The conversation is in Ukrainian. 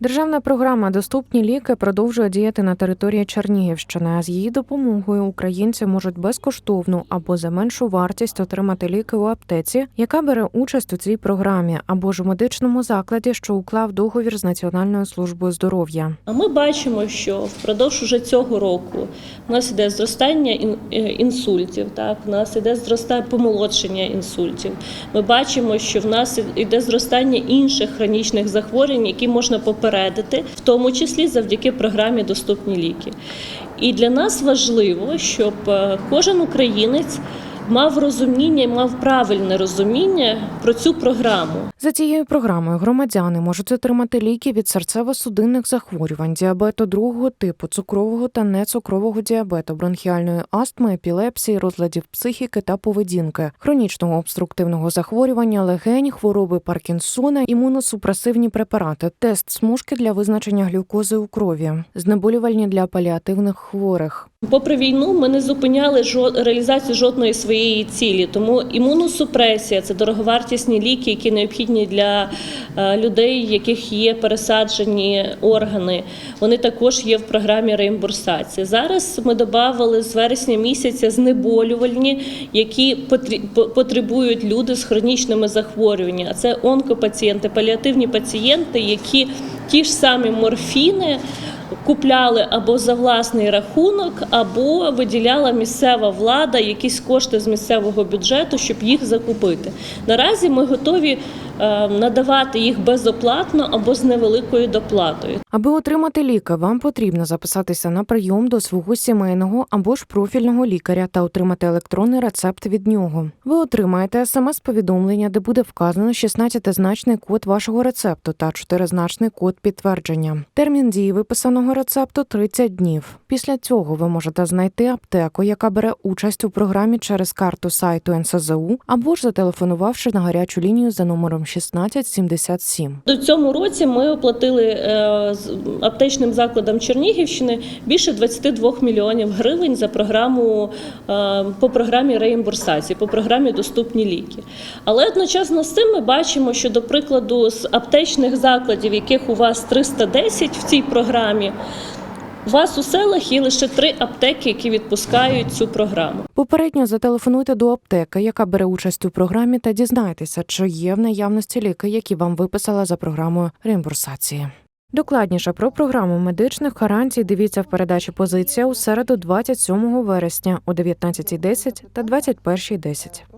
Державна програма Доступні ліки продовжує діяти на території Чернігівщини. З її допомогою українці можуть безкоштовно або за меншу вартість отримати ліки у аптеці, яка бере участь у цій програмі, або ж у медичному закладі, що уклав договір з Національною службою здоров'я. Ми бачимо, що впродовж уже цього року у нас іде зростання е, інсультів, так у нас іде зростання помолодшення інсультів. Ми бачимо, що в нас іде зростання інших хронічних захворювань, які можна попередити, в тому числі завдяки програмі Доступні ліки. І для нас важливо, щоб е, кожен українець мав розуміння, мав правильне розуміння про цю програму. За цією програмою громадяни можуть отримати ліки від серцево-судинних захворювань, діабету другого типу, цукрового та нецукрового діабету, бронхіальної астми, епілепсії, розладів психіки та поведінки, хронічного обструктивного захворювання, легень, хвороби Паркінсона, імуносупресивні препарати, тест смужки для визначення глюкози у крові, знеболювальні для паліативних хворих. Попри війну, ми не зупиняли реалізацію жодної своєї цілі. Тому імуносупресія це дороговартісні ліки, які необхідні для е, людей, яких є пересаджені органи. Вони також є в програмі реімбурсації. Зараз ми додали з вересня місяця знеболювальні, які потребують люди з хронічними захворюваннями. А це онкопацієнти, паліативні пацієнти, які ті ж самі морфіни купляли або за власний рахунок, або виділяла місцева влада якісь кошти з місцевого бюджету, щоб їх закупити. Наразі ми готові е, надавати їх безоплатно або з невеликою доплатою. Аби отримати ліки, вам потрібно записатися на прийом до свого сімейного або ж профільного лікаря та отримати електронний рецепт від нього. Ви отримаєте смс-повідомлення, де буде вказано 16-значний код вашого рецепту та 4-значний код підтвердження. Термін дії виписаного рецепту 30 днів. Після цього ви можете знайти аптеку, яка бере участь у програмі через карту сайту НСЗУ або ж зателефонувавши на гарячу лінію за номером 1677. До цьому році ми оплатили е, аптечним закладам Чернігівщини більше 22 мільйонів гривень за програму е, по програмі реімбурсації, по програмі Доступні ліки. Але одночасно з цим ми бачимо, що до прикладу з аптечних закладів, яких у вас 310 в цій програмі. У вас у селах є лише три аптеки, які відпускають цю програму. Попередньо зателефонуйте до аптеки, яка бере участь у програмі, та дізнайтеся, чи є в наявності ліки, які вам виписала за програмою реімбурсації. Докладніше про програму медичних гарантій дивіться в передачі Позиція у середу 27 вересня о 19.10 та 21.10.